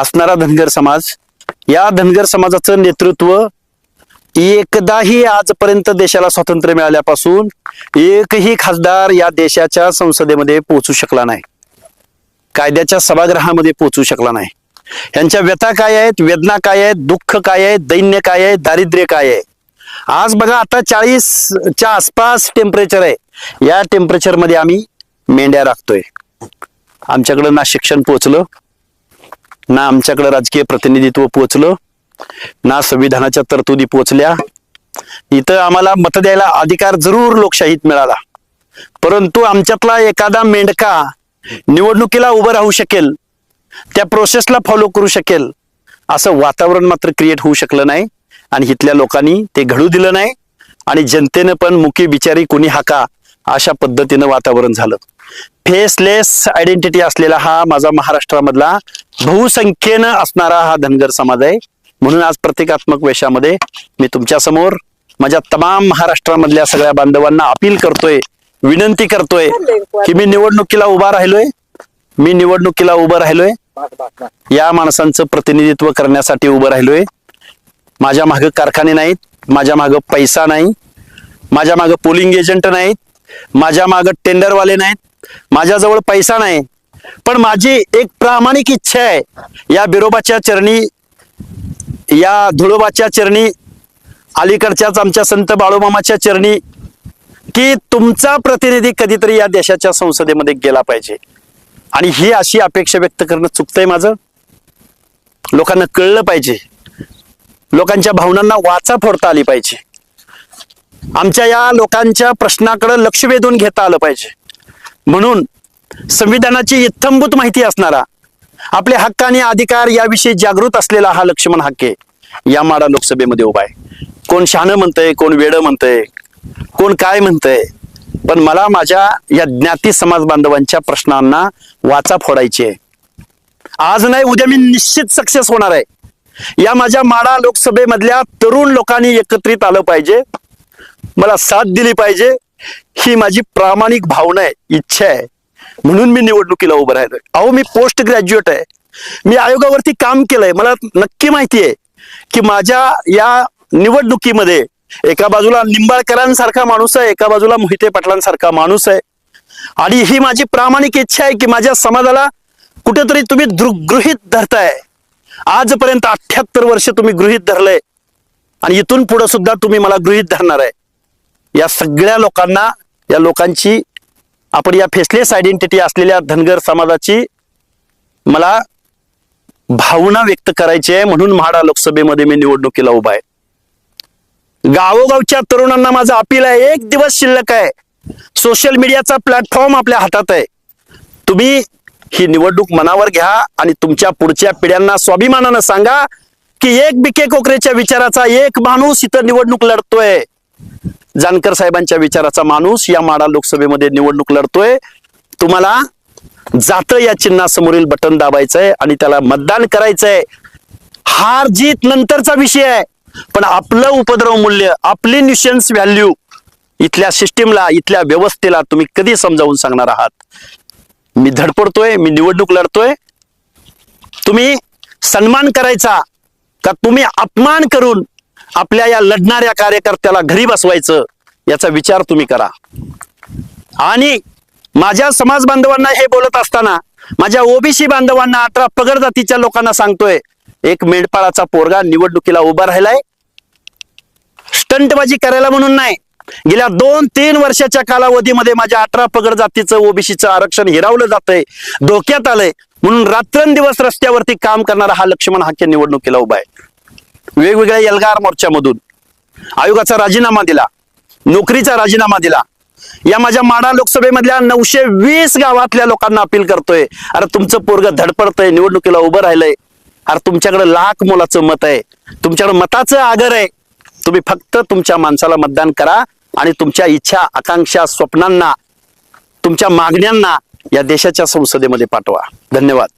असणारा धनगर समाज. या धनगर समाजाचं नेतृत्व एकदाही आजपर्यंत देशाला स्वातंत्र्य मिळाल्यापासून एकही खासदार या देशाच्या संसदेमध्ये पोहोचू शकला नाही. कायद्याच्या सभागृहामध्ये पोहोचू शकला नाही. यांच्या व्यथा काय आहेत? वेदना काय आहेत? दुःख काय आहे? दैन्य काय आहे? दारिद्र्य काय आहे? आज बघा आता चाळीसच्या आसपास टेम्परेचर आहे. या टेम्परेचरमध्ये आम्ही मेंढ्या राखतोय. आमच्याकडं ना शिक्षण पोचलं ना आमच्याकडं राजकीय प्रतिनिधित्व पोहोचलं ना संविधानाच्या तरतुदी पोहोचल्या इथं आम्हाला मत द्यायला अधिकार जरूर लोकशाहीत मिळाला. परंतु आमच्यातला एखादा मेंढका निवडणुकीला उभं राहू शकेल त्या प्रोसेसला फॉलो करू शकेल असं वातावरण मात्र क्रिएट होऊ शकलं नाही आणि इथल्या लोकांनी ते घडू दिलं नाही आणि जनतेनं पण मुकी बिचारी कुणी हाका अशा पद्धतीनं वातावरण झालं. फेसलेस आयडेंटिटी असलेला हा माझा महाराष्ट्रामधला बहुसंख्येनं असणारा हा धनगर समाज आहे. म्हणून आज प्रतिकात्मक वेशामध्ये मी तुमच्यासमोर माझ्या तमाम महाराष्ट्रामधल्या सगळ्या बांधवांना अपील करतोय विनंती करतोय की मी निवडणुकीला उभा राहिलोय मी निवडणुकीला उभं राहिलोय या माणसांचं प्रतिनिधित्व करण्यासाठी उभं राहिलोय. माझ्या मागं कारखाने नाहीत माझ्या मागं पैसा नाही माझ्या मागं पोलिंग एजंट नाहीत माझ्या मागं टेंडरवाले नाहीत माझ्याजवळ पैसा नाही पण माझी एक प्रामाणिक इच्छा आहे. या बिरोबाच्या चरणी या धुळोबाच्या चरणी अलीकडच्याच आमच्या संत बाळूमामाच्या चरणी की तुमचा प्रतिनिधी कधीतरी या देशाच्या संसदेमध्ये गेला पाहिजे. आणि ही अशी अपेक्षा व्यक्त करणं चुकतंय माझं. लोकांना कळलं पाहिजे. लोकांच्या भावनांना वाचा फोडता आली पाहिजे. आमच्या या लोकांच्या प्रश्नाकडे लक्ष वेधून घेता आलं पाहिजे. म्हणून संविधानाची इत्थंभूत माहिती असणारा आपले हक्क आणि अधिकार याविषयी जागृत असलेला हा लक्ष्मण हक्के या माडा लोकसभेमध्ये उभा आहे. कोण शहाणं म्हणतंय कोण वेडं म्हणतंय कोण काय म्हणतंय पण मला माझ्या या ज्ञाती समाज बांधवांच्या प्रश्नांना वाचा फोडायची आहे. आज नाही उद्या मी निश्चित सक्सेस होणार आहे. या माझ्या माडा लोकसभेमधल्या तरुण लोकांनी एकत्रित आलं पाहिजे. मला साथ दिली पाहिजे. ही माझी प्रामाणिक भावना आहे इच्छा आहे. म्हणून मी निवडणुकीला उभं राहिलो अहो मी पोस्ट ग्रॅज्युएट आहे. मी आयोगावरती काम केलंय. मला नक्की माहिती आहे की माझ्या या निवडणुकीमध्ये एका बाजूला निंबाळकरांसारखा माणूस आहे एका बाजूला मोहिते पाटलांसारखा माणूस आहे. आणि ही माझी प्रामाणिक इच्छा आहे की माझ्या समाजाला कुठेतरी तुम्ही गृहित धरताय. आजपर्यंत अठ्याहत्तर वर्ष तुम्ही गृहीत धरलंय. आणि इथून पुढे सुद्धा तुम्ही मला गृहीत धरणार आहे. या सगळ्या लोकांना या लोकांची आपण या फेसलेस आयडेंटिटी असलेल्या धनगर समाजाची मला भावना व्यक्त करायची आहे म्हणून म्हाडा लोकसभेमध्ये मी निवडणुकीला उभा आहे. गावोगावच्या तरुणांना माझं अपील आहे एक दिवस शिल्लक आहे. सोशल मीडियाचा प्लॅटफॉर्म आपल्या हातात आहे. तुम्ही ही निवडणूक मनावर घ्या आणि तुमच्या पुढच्या पिढ्यांना स्वाभिमानानं सांगा की एक बिके कोकरेच्या विचाराचा एक माणूस इथं निवडणूक लढतोय. जानकर साहेबांच्या विचाराचा माणूस या माडा लोकसभेमध्ये निवडणूक लढतोय. तुम्हाला जात या चिन्हासमोरील बटन दाबायचंय आणि त्याला मतदान करायचंय. हार जीत नंतरचा विषय आहे. पण आपलं उपद्रव मूल्य आपली न्यूशन्स व्हॅल्यू इथल्या सिस्टीमला इथल्या व्यवस्थेला तुम्ही कधी समजावून सांगणार आहात? मी धडपडतोय मी निवडणूक लढतोय. तुम्ही सन्मान करायचा का तुम्ही अपमान करून आपल्या या लढणाऱ्या कार्यकर्त्याला घरी बसवायचं याचा विचार तुम्ही करा. आणि माझ्या समाज बांधवांना हे बोलत असताना माझ्या ओबीसी बांधवांना अठरा पगड जातीच्या लोकांना सांगतोय एक मेंढपाळाचा पोरगा निवडणुकीला उभा राहिलाय. स्टंटबाजी करायला म्हणून नाही गेल्या दोन तीन वर्षाच्या कालावधीमध्ये माझ्या अठरा पगड जातीचं ओबीसीचं आरक्षण हिरावलं जातंय धोक्यात आलंय. म्हणून रात्रंदिवस रस्त्यावरती काम करणारा हा लक्ष्मण हाके निवडणुकीला उभा आहे. वेगवेगळ्या एल्गार मोर्चामधून आयोगाचा राजीनामा दिला नोकरीचा राजीनामा दिला. या माझ्या माडा लोकसभेमधल्या नऊशे वीस गावातल्या लोकांना अपील करतोय अरे तुमचं पोरग धडपडतंय निवडणुकीला उभं राहिलंय अरे तुमच्याकडे लाख मोलाचं मत आहे तुमच्याकडे मताचं आगर आहे. तुम्ही फक्त तुमच्या माणसाला मतदान करा आणि तुमच्या इच्छा आकांक्षा स्वप्नांना तुमच्या मागण्यांना या देशाच्या संसदेमध्ये पाठवा. धन्यवाद.